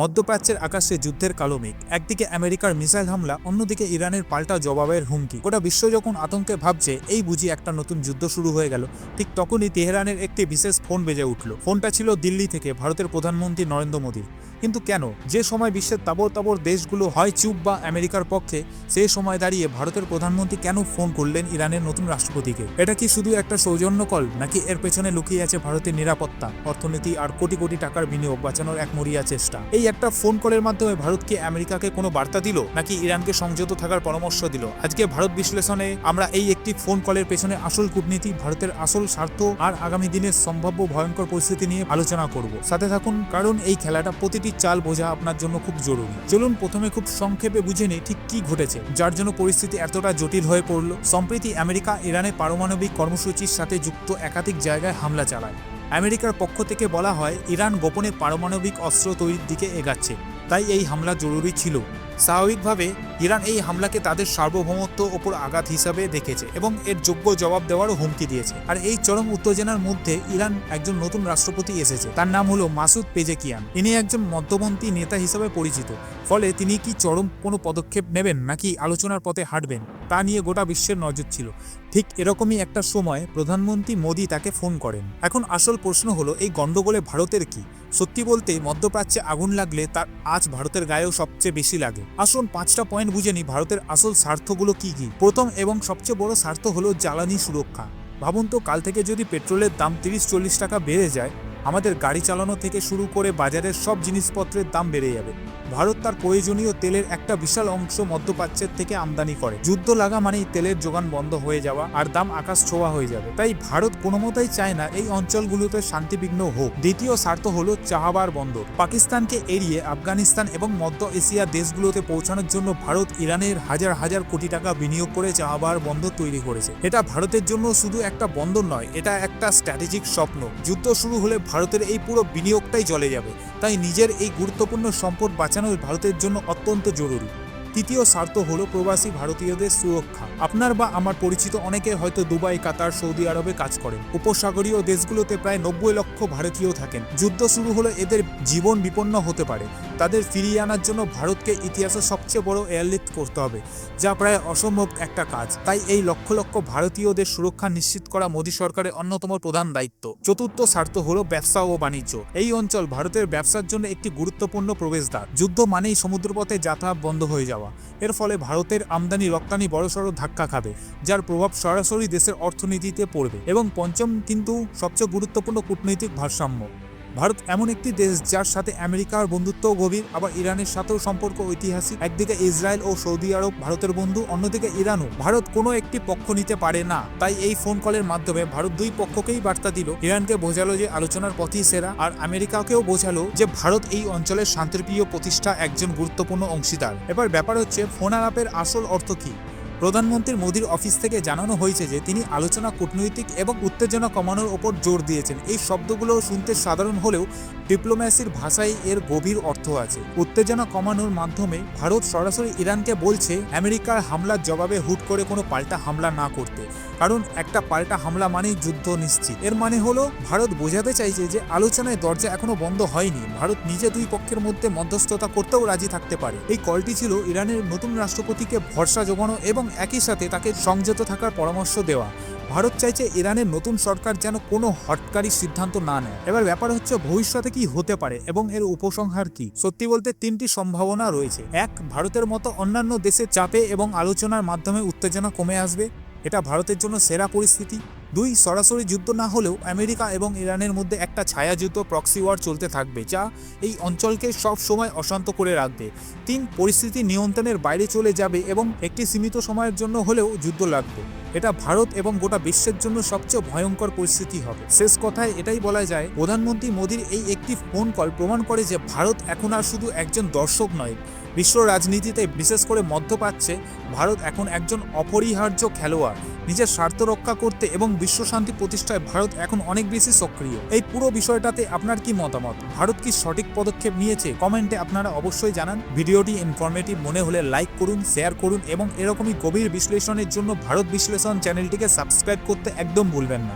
মধ্যপ্রাচ্যের আকাশে যুদ্ধের কালমিক একদিকে আমেরিকার মিসাইল হামলা, অন্যদিকে ইরানের পাল্টা জবাবের হুমকি। গোটা বিশ্ব যখন আতঙ্কে ভাবছে, এই বুঝি একটা নতুন যুদ্ধ শুরু হয়ে গেল। ঠিক তখনই তেহরানের একটি বিশেষ ফোন বেজে উঠল। ফোনটা ছিল দিল্লি থেকে, ভারতের প্রধানমন্ত্রী নরেন্দ্র মোদীর। কিন্তু কেন? যে সময় বিশ্বের তাবর তাবর দেশগুলো হয় চুপ বা আমেরিকার পক্ষে সেই সময় দাঁড়িয়ে ভারতের প্রধানমন্ত্রী কেন ফোন করলেন ইরানের নতুন রাষ্ট্রপতিকে? এটা কি শুধু একটা সৌজন্য কল নাকি এর পেছনে লুকিয়ে আছে ভারতের নিরাপত্তা, অর্থনীতি আর কোটি কোটি টাকার বিনিয়োগ বাঁচানোর এক মরিয়া চেষ্টা? এই একটা ফোন কলের মাধ্যমে ভারত কি আমেরিকাকে কোনো বার্তা দিল, নাকি ইরানকে সংযত থাকার পরামর্শ দিল? আজকে ভারত বিশ্লেষণে আমরা এই একটি ফোন কলের পেছনে আসল কূটনীতি, ভারতের আসল স্বার্থ আর আগামী দিনের সম্ভাব্য ভয়ঙ্কর পরিস্থিতি নিয়ে আলোচনা করব। সাথে থাকুন, কারণ এই খেলাটা প্রতিটি চাল বোঝা আপনার জন্য খুব জরুরি। চলুন প্রথমে খুব সংক্ষেপে বুঝে নিই ঠিক কি ঘটেছে, যার জন্য পরিস্থিতি এতটা জটিল হয়ে পড়ল। সম্প্রতি আমেরিকা, ইরানে পারমাণবিক কর্মসূচির সাথে যুক্ত একাধিক জায়গায় হামলা চালায়। আমেরিকার পক্ষ থেকে বলা হয়, ইরান গোপনে পারমাণবিক অস্ত্র তৈরির দিকে এগাচ্ছে, তাই এই হামলা জরুরি ছিল। স্বাভাবিকভাবে ইরান এই হামলাকে তাদের সার্বভৌমত্ব ওপর আঘাত হিসাবে দেখেছে এবং এর যোগ্য জবাব দেওয়ারও হুমকি দিয়েছে। আর এই চরম উত্তেজনার মধ্যে ইরান একজন নতুন রাষ্ট্রপতি এসেছে। তার নাম হলো মাসুদ পেজেকিয়ান। ইনি একজন মধ্যপন্থী নেতা হিসাবে পরিচিত। ফলে তিনি কি চরম কোনো পদক্ষেপ নেবেন নাকি আলোচনার পথে হাঁটবেন, তা নিয়ে গোটা বিশ্বের নজর ছিল। ঠিক এরকমই একটা সময় প্রধানমন্ত্রী মোদী তাকে ফোন করেন। এখন আসল প্রশ্ন হলো, এই গণ্ডগোলে ভারতের কি? সত্যি বলতে মধ্যপ্রাচ্যে আগুন লাগলে তার আজ ভারতের গায়েও সবচেয়ে বেশি লাগে। আসুন পাঁচটা পয়েন্ট বুঝে নিই ভারতের আসল স্বার্থগুলো কি কি। প্রথম এবং সবচেয়ে বড় স্বার্থ হলো জ্বালানি সুরক্ষা। ভাবুন তো, কাল থেকে যদি পেট্রোলের দাম তিরিশ চল্লিশ টাকা বেড়ে যায় আমাদের গাড়ি চালানো থেকে শুরু করে বাজারের সব জিনিসপত্রের দাম বেড়ে যাবে। ভারত তার প্রয়োজনীয় তেলের একটা বিশাল অংশ মধ্যপ্রাচ্যের থেকে আমদানি করে। যুদ্ধ লাগা মানেই তেলের যোগান বন্ধ হয়ে যাওয়া আর দাম আকাশ ছোঁয়া হয়ে যাবে। তাই ভারত কোনো মতেই চায় না এই অঞ্চলগুলোতে শান্তিবিঘ্ন হোক। দ্বিতীয় স্বার্থ হল চাহাবার বন্দর। পাকিস্তানকে এড়িয়ে আফগানিস্তান এবং মধ্য এশিয়া দেশগুলোতে পৌঁছানোর জন্য ভারত ইরানের হাজার হাজার কোটি টাকা বিনিয়োগ করে চাহাবার বন্দর তৈরি করেছে। এটা ভারতের জন্য শুধু একটা বন্দর নয়, এটা একটা স্ট্র্যাটেজিক স্বপ্ন। যুদ্ধ শুরু হলে ভারতের এই পুরো বিনিয়োগটাই জলে যাবে। তাই নিজের এই গুরুত্বপূর্ণ সম্পদ বাঁচানো ভারতের জন্য অত্যন্ত জরুরি। তৃতীয় স্বার্থ হলো প্রবাসী ভারতীয়দের সুরক্ষা। আপনার বা আমার পরিচিত অনেকে হয়তো দুবাই, কাতার, সৌদি আরবে কাজ করেন। উপসাগরীয় দেশগুলোতে প্রায় নব্বই লক্ষ ভারতীয় থাকেন। যুদ্ধ শুরু হলে এদের জীবন বিপন্ন হতে পারে। তাদের ফিরিয়ে আনার জন্য ভারতকে ইতিহাসের সবচেয়ে বড় এয়ারলিফট করতে হবে, যা প্রায় অসম্ভব একটা কাজ। তাই এই লক্ষ লক্ষ ভারতীয়দের সুরক্ষা নিশ্চিত করা মোদী সরকারের অন্যতম প্রধান দায়িত্ব। চতুর্থ স্বার্থ হল ব্যবসা ও বাণিজ্য। এই অঞ্চল ভারতের ব্যবসার জন্য একটি গুরুত্বপূর্ণ প্রবেশদ্বার। যুদ্ধ মানেই সমুদ্রপথে যাতায়াত বন্ধ হয়ে যাওয়া। এর ফলে ভারতের আমদানি রপ্তানি বড়সড় ধাক্কা খাবে, যার প্রভাব সরাসরি দেশের অর্থনীতিতে পড়বে এবং পঞ্চম কিন্তু সবচেয়ে গুরুত্বপূর্ণ কূটনৈতিক ভারসাম্য। ভারত এমন একটি দেশ যার সাথে আমেরিকার বন্ধুত্ব গভীর, আবার ইরানের সাথেও সম্পর্ক ঐতিহাসিক। একদিকে ইসরায়েল ও সৌদি আরব ভারতের বন্ধু, অন্যদিকে ইরানও। ভারত কোনো একটি পক্ষ নিতে পারে না। তাই এই ফোন কলের মাধ্যমে ভারত দুই পক্ষকেই বার্তা দিল, ইরানকে বোঝালো যে আলোচনার পথই সেরা, আর আমেরিকাকেও বোঝালো যে ভারত এই অঞ্চলের শান্তিপ্রিয় প্রতিষ্ঠা একজন গুরুত্বপূর্ণ অংশীদার। এবার ব্যাপার হচ্ছে, ফোন আলাপের আসল অর্থ কী? প্রধানমন্ত্রী মোদীর অফিস থেকে জানানো হয়েছে যে তিনি আলোচনা, কূটনৈতিক এবং উত্তেজনা কমানোর ওপর জোর দিয়েছেন। এই শব্দগুলো শুনতে সাধারণ হলেও ডিপ্লোম্যাসির ভাষায় এর গভীর অর্থ আছে। উত্তেজনা কমানোর মাধ্যমে ভারত সরাসরি ইরানকে বলছে, আমেরিকার হামলার জবাবে হুট করে কোনো পাল্টা হামলা না করতে। কারণ একটা পাল্টা হামলা মানেই যুদ্ধ নিশ্চিত। এর মানে হলো, ভারত বোঝাতে চাইছে যে আলোচনায় দরজা এখনও বন্ধ হয়নি। ভারত নিজে দুই পক্ষের মধ্যে মধ্যস্থতা করতেও রাজি থাকতে পারে। এই কলটি ছিল ইরানের নতুন রাষ্ট্রপতিকে ভরসা জোগানো এবং একই সাথে তাকে সংযত থাকার পরামর্শ দেওয়া। ভারত চাইছে ইরানের নতুন সরকার যেন কোনো হটকারি সিদ্ধান্ত না নেয়। এবার ব্যাপার হচ্ছে ভবিষ্যতে কি হতে পারে এবং এর উপসংহার কি? সত্যি বলতে তিনটি সম্ভাবনা রয়েছে। এক, ভারতের মতো অন্যান্য দেশে চাপে এবং আলোচনার মাধ্যমে উত্তেজনা কমে আসবে। এটা ভারতের জন্য সেরা পরিস্থিতি। দুই, সরাসরি যুদ্ধ না হলেও আমেরিকা এবং ইরানের মধ্যে একটা ছায়াযুদ্ধ প্রক্সি ওয়ার চলতে থাকবে, যা এই অঞ্চলকে সব সময় অশান্ত করে রাখবে। তিন, পরিস্থিতি নিয়ন্ত্রণের বাইরে চলে যাবে এবং একটি সীমিত সময়ের জন্য হলেও যুদ্ধ লাগবে। এটা ভারত এবং গোটা বিশ্বের জন্য সবচেয়ে ভয়ঙ্কর পরিস্থিতি হবে। শেষ কথায় এটাই বলা যায়, প্রধানমন্ত্রী মোদীর এই একটি ফোন কল প্রমাণ করে যে ভারত এখন আর শুধু একজন দর্শক নয়, বিশ্ব রাজনীতিতে বিশেষ করে মধ্যপ্রাচ্যে ভারত এখন একজন অপরিহার্য খেলোয়াড়। নিজের স্বার্থ রক্ষা করতে এবং বিশ্ব শান্তি প্রতিষ্ঠায় ভারত এখন অনেক বেশি সক্রিয়। এই পুরো বিষয়টাতে আপনার কি মতামত? ভারত কি সঠিক পদক্ষেপ নিয়েছে? কমেন্টে আপনারা অবশ্যই জানান। ভিডিওটি ইনফরমেটিভ মনে হলে লাইক করুন শেয়ার করুন এবং এরকমই গভীর বিশ্লেষণের জন্য ভারত বিশ্লেষণ চ্যানেলটিকে সাবস্ক্রাইব করতে একদম ভুলবেন না।